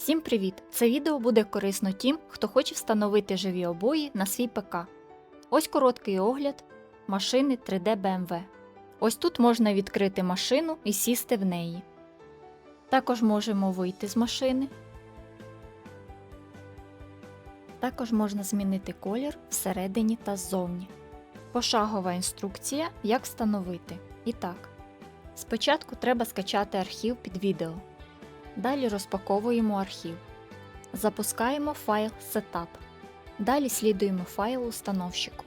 Всім привіт! Це відео буде корисно тим, хто хоче встановити живі обої на свій ПК. Ось короткий огляд машини 3D BMW. Ось тут можна відкрити машину і сісти в неї. Також можемо вийти з машини. Також можна змінити колір всередині та ззовні. Пошагова інструкція, як встановити. І так, спочатку треба скачати архів під відео. Далі розпаковуємо архів. Запускаємо файл Setup. Далі слідуємо файл установщику.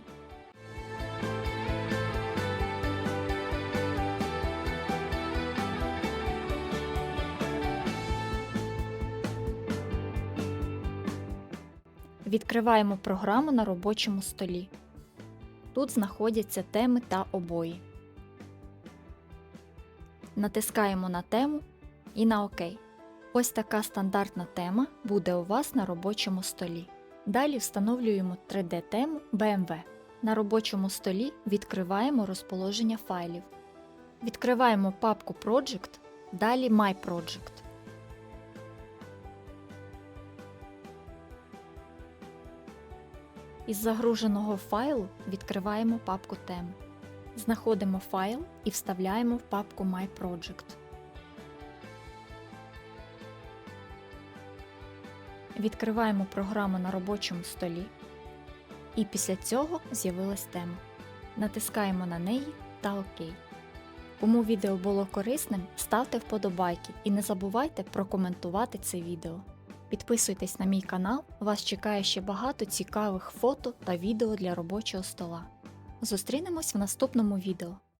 Відкриваємо програму на робочому столі. Тут знаходяться теми та обої. Натискаємо на тему і на ОК. Ось така стандартна тема буде у вас на робочому столі. Далі встановлюємо 3D-тему BMW. На робочому столі відкриваємо розположення файлів. Відкриваємо папку Project, далі My Project. Із загруженого файлу відкриваємо папку тем. Знаходимо файл і вставляємо в папку My Project. Відкриваємо програму на робочому столі. І після цього з'явилась тема. Натискаємо на неї та ОК. Кому відео було корисним, ставте вподобайки і не забувайте прокоментувати це відео. Підписуйтесь на мій канал, вас чекає ще багато цікавих фото та відео для робочого стола. Зустрінемось в наступному відео.